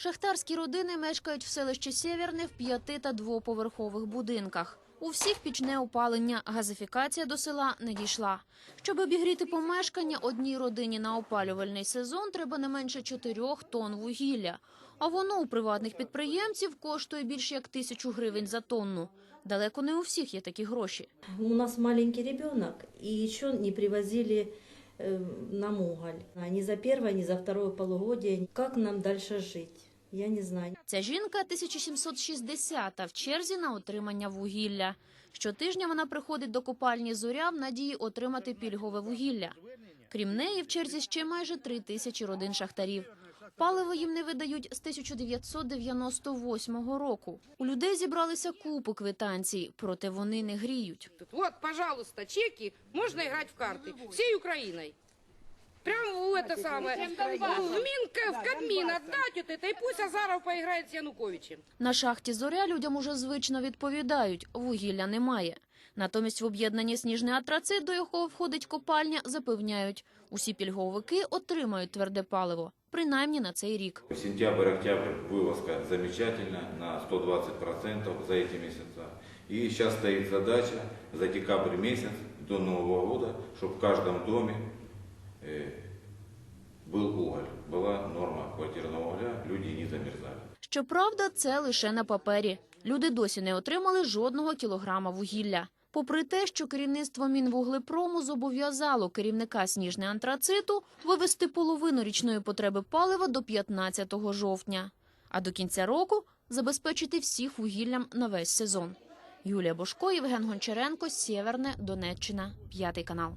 Шахтарські родини мешкають в селищі Сєвєрне в п'яти та двоповерхових будинках. У всіх пічне опалення, газифікація до села не дійшла. Щоб обігріти помешкання одній родині на опалювальний сезон, треба не менше 4 тонн вугілля. А воно у приватних підприємців коштує більше як тисячу гривень за тонну. Далеко не у всіх є такі гроші. У нас маленький ребенок, и еще не привозили э, нам уголь. Ни за первое, ни за второе полугодие. Как нам дальше жить? Я не знаю. Ця жінка 1760 в черзі на отримання вугілля. Щотижня вона приходить до копальні зоря в надії отримати пільгове вугілля. Крім неї, в черзі ще майже три тисячі родин шахтарів. Паливо їм не видають з 1998 року. У людей зібралися купи квитанцій, проте вони не гріють. Тут, Вот, пожалуйста, чеки, можно играть в карты всей Украиной. Прямо в это самое, в Минка, в Кабмин отдать вот это, и пусть Азаров поиграет с Януковичем. На шахті зоря людям уже звично відповідають – вугілля немає. Натомість в об'єднанні «Сніжний антрацит», до якого входить копальня, запевняють – усі пільговики отримають тверде паливо, принаймні на цей рік. Сентябрь-октябрь вывозка замечательно на 120% за эти месяца. И сейчас стоит задача за декабрь месяц до Нового года, чтобы в каждом доме э, был уголь. Была норма квартирного угля, люди не замерзали. Щоправда, це лише на папері. Люди досі не отримали жодного кілограма вугілля. Попри те, що керівництво Мінвуглепрому зобов'язало керівника «Сніжний антрациту» вивести половину річної потреби палива до 15 жовтня, а до кінця року забезпечити всіх вугіллям на весь сезон. Юлія Бошко, Євген Гончаренко, Сєверне, Донеччина, п'ятий канал.